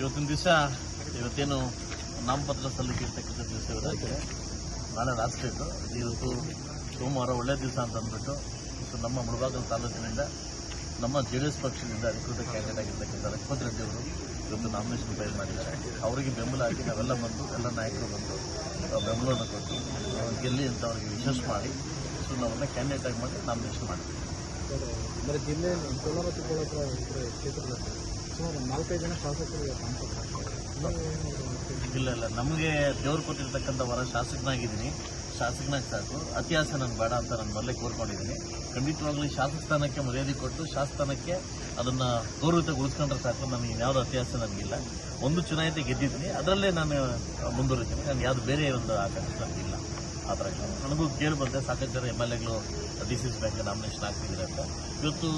ಇವತ್ತಿನ ದಿವಸ ಇವತ್ತೇನು ನಾಮಪತ್ರ ಸಲ್ಲಿಕೆ ಇರ್ತಕ್ಕಂಥ ದಿವಸ ಇರುತ್ತೆ ನಾಳೆ ಲಾಸ್ಟ್ ಡೇಟು ಇವತ್ತು ಸೋಮವಾರ ಒಳ್ಳೆಯ ದಿವಸ ಅಂತ ಅಂದ್ಬಿಟ್ಟು ಸೊ ನಮ್ಮ ಮುಳಬಾಗಲ ತಾಲೂಕಿನಿಂದ ನಮ್ಮ ಜೆ ಡಿ ಎಸ್ ಪಕ್ಷದಿಂದ ಅಧಿಕೃತ ಕ್ಯಾಂಡಿಡೇಟ್ ಆಗಿರ್ತಕ್ಕಂಥ ಲಕ್ಷ್ಮಣ್ ರೆಡ್ಡಿ ಅವರು ಇವತ್ತು ನಾಮಿನೇಷನ್ ಫೈಲ್ ಮಾಡಿದ್ದಾರೆ. ಅವರಿಗೆ ಬೆಂಬಲ ಹಾಕಿ ನಾವೆಲ್ಲ ಬಂದು ಎಲ್ಲ ನಾಯಕರು ಬಂದು ಬೆಂಬಲವನ್ನು ಕೊಟ್ಟು ಅವ್ರು ಗೆಲ್ಲಿ ಅಂತ ಅವರಿಗೆ ವಿಶ್ವಾಸ ಮಾಡಿ ಸೊ ನಾವೆಲ್ಲ ಕ್ಯಾಂಡಿಡೇಟ್ ಆಗಿ ಮಾಡಿ ನಾಮಿನೇಷನ್ ಮಾಡಿದ್ವಿ. ನಾಲ್ಕೈದು ಜನ ಇಲ್ಲ ಇಲ್ಲ. ನಮಗೆ ದೇವ್ರು ಕೊಟ್ಟಿರ್ತಕ್ಕಂಥ ವರ ಶಾಸಕನಾಗಿದ್ದೀನಿ. ಶಾಸಕನಾಗಿ ಸಾಕು. ಅತಿಹಾಸ ನನಗೆ ಬೇಡ ಅಂತ ನಾನು ಮೊದಲೇ ಕೋರ್ಕೊಂಡಿದ್ದೀನಿ. ಖಂಡಿತವಾಗ್ಲೂ ಶಾಸಕ ಸ್ಥಾನಕ್ಕೆ ಮರ್ಯಾದೆ ಕೊಟ್ಟು ಶಾಸಕಸ್ಥಾನಕ್ಕೆ ಅದನ್ನ ಗೌರವತೆಗೊಳಿಸ್ಕೊಂಡ್ರೆ ಸಾಕು. ನನಗೆ ಇನ್ಯಾವುದೋ ಅತಿಹಾಸ ನನಗಿಲ್ಲ. ಒಂದು ಚುನಾಯಿತಿ ಗೆದ್ದಿದ್ದೀನಿ. ಅದರಲ್ಲೇ ನಾನು ಮುಂದುವರಿತೀನಿ. ನಾನು ಯಾವುದು ಬೇರೆ ಒಂದು ಆಕಾಂಕ್ಷೆ ನನಗಿಲ್ಲ. ಆ. ನನಗೂ ಕೇಳಿ ಬಂದೆ, ಸಾಕಷ್ಟು ಜನ ಎಂ ಎಲ್ ಎಗಳು D C C bank nomination ಆಗ್ತಿದ್ರೆ ಅಂತ. ಇವತ್ತು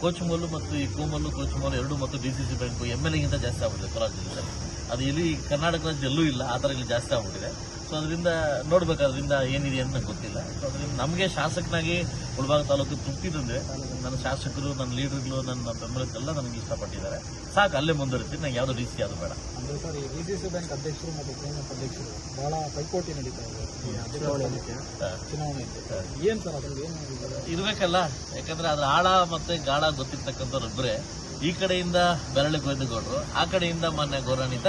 ಕೋಚಮಲ್ಲು ಮತ್ತು ಈ ಕೋಮಲ್ಲು ಕೋಚಮಲ್ಲು ಎರಡು ಮತ್ತು D C C bank M L ಎಗಿಂತ ಜಾಸ್ತಿ ಆಗ್ಬಿಟ್ಟಿದೆ, ಕೋಲಾರ ಜಿಲ್ಲೆಯಲ್ಲಿ. ಅದು ಇಲ್ಲಿ ಕರ್ನಾಟಕ ರಾಜ್ಯದಲ್ಲಿ ಇಲ್ಲ, ಆ ಥರ ಇಲ್ಲಿ ಜಾಸ್ತಿ ಆಗ್ಬಿಟ್ಟಿದೆ. ಸೊ ಅದರಿಂದ ನೋಡ್ಬೇಕು ಅದರಿಂದ ಏನಿದೆ ಅಂತ ನಂಗೆ ಗೊತ್ತಿಲ್ಲ. ಸೊ ಅದರಿಂದ ನಮಗೆ ಶಾಸಕನಾಗಿ ಮುಳಬಾಗ ತಾಲೂಕು ತೃಪ್ತಿದಂದ್ರೆ ನನ್ನ ಶಾಸಕರು ನನ್ನ ಲೀಡರ್ಗಳು ನನ್ನ ಬೆಂಬಲಕ್ಕೆಲ್ಲ ನನಗೆ ಇಷ್ಟಪಟ್ಟಿದ್ದಾರೆ. ಸಾಕು ಅಲ್ಲೇ ಮುಂದುವರಿತೀನಿ ನಂಗೆ ಯಾವುದೋ ಡಿ ಸಿ ಅದು ಬೇಡ. ಅಂದರೆ ಸರ್ ಈ ಡಿ ಸಿ ಸಿ ಬ್ಯಾಂಕ್ ಅಧ್ಯಕ್ಷರು ಮತ್ತು ಪ್ರೇಮಪ್ ಅಧ್ಯಕ್ಷರು ಬಹಳ ಪೈಪೋಟಿ ನಡೀತಾ ಇದೆ. ಈ ಅಧ್ಯಕ್ಷ ಏನು ಸರ್ ಅದ್ರಲ್ಲಿ ಏನು ಇರ್ಬೇಕಲ್ಲ ಯಾಕಂದ್ರೆ ಅದ್ರ ಆಳ ಮತ್ತೆ ಗಾಳ ಗೊತ್ತಿರ್ತಕ್ಕಂಥವ್ರು ಇಬ್ಬರೇ ಈ ಕಡೆಯಿಂದ ಬೆರಳಿ ಗೌಡರು ಆ ಕಡೆಯಿಂದ ಮೊನ್ನೆ ಗೌರವಾನ್ವಿತ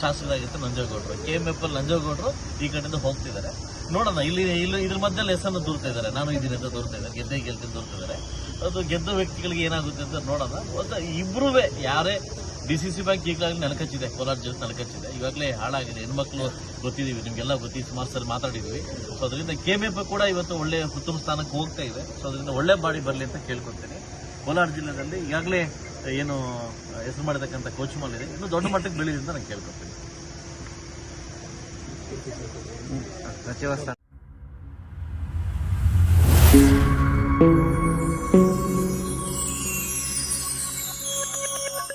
ಶಾಸಕರಾಗಿತ್ತು ನಂಜೇಗೌಡರು ಕೆ ಎಂ ಎಫ್ ಅಲ್ಲಿ ನಂಜೇಗೌಡರು ಈ ಕಡೆಯಿಂದ ಹೋಗ್ತಿದ್ದಾರೆ. ನೋಡೋಣ, ಇಲ್ಲಿ ಇಲ್ಲಿ, ಇದ್ರ ಮಧ್ಯದಲ್ಲಿ ಹೆಸರನ್ನು ದೂರ್ತಾ ಇದ್ದಾರೆ. ನಾನು ಇದೀನಿ ಅಂತ ದೂರ್ತಾ ಇದ್ದಾರೆ. ಗೆದ್ದೆ ಗೆಲ್ತೀನಿ ದೂರ್ತಾ ಇದ್ದಾರೆ. ಅದು ಗೆದ್ದ ವ್ಯಕ್ತಿಗಳಿಗೆ ಏನಾಗುತ್ತೆ ಅಂತ ನೋಡೋಣ. ಒಂದು ಇಬ್ಬರೂ ಯಾರೇ ಡಿ ಸಿ ಸಿ ಬ್ಯಾಂಕ್ ಈಗಾಗಲೇ ನೆಲಕಚ್ಚಿದೆ. ಕೋಲಾರ ಜಿಲ್ಲೆ ನೆಲಕಚ್ಚಿದೆ. ಇವಾಗಲೇ ಹಾಳಾಗಿದೆ. ಹೆಣ್ಮಕ್ಳು ಗೊತ್ತಿದ್ದೀವಿ. ನಿಮಗೆಲ್ಲ ಗೊತ್ತಿ ಸುಮಾರು ಸರಿ ಮಾತಾಡಿದ್ವಿ ಸೊ ಅದರಿಂದ ಕೆ ಎಂ ಎಫ್ ಕೂಡ ಇವತ್ತು ಒಳ್ಳೆ ಉತ್ತಮ ಸ್ಥಾನಕ್ಕೆ ಹೋಗ್ತಾ ಇದೆ. ಸೊ ಅದರಿಂದ ಒಳ್ಳೆ ಬಾಡಿ ಬರಲಿ ಅಂತ ಕೇಳ್ಕೊತೀನಿ ಕೋಲಾರ ಜಿಲ್ಲೆಯಲ್ಲಿ ಈಗಾಗಲೇ ಏನು ಹೆಸರು ಕೋಚ್ ಕೋಚಿಮಲ್ಲಿದೆ ಇನ್ನು ದೊಡ್ಡ ಮಟ್ಟಕ್ಕೆ ಬೆಳೀಲಿ ಅಂತ ನಾನು ಕೇಳ್ಕೊತೀನಿ ಸಚಿವ ಸ್ಥಾನ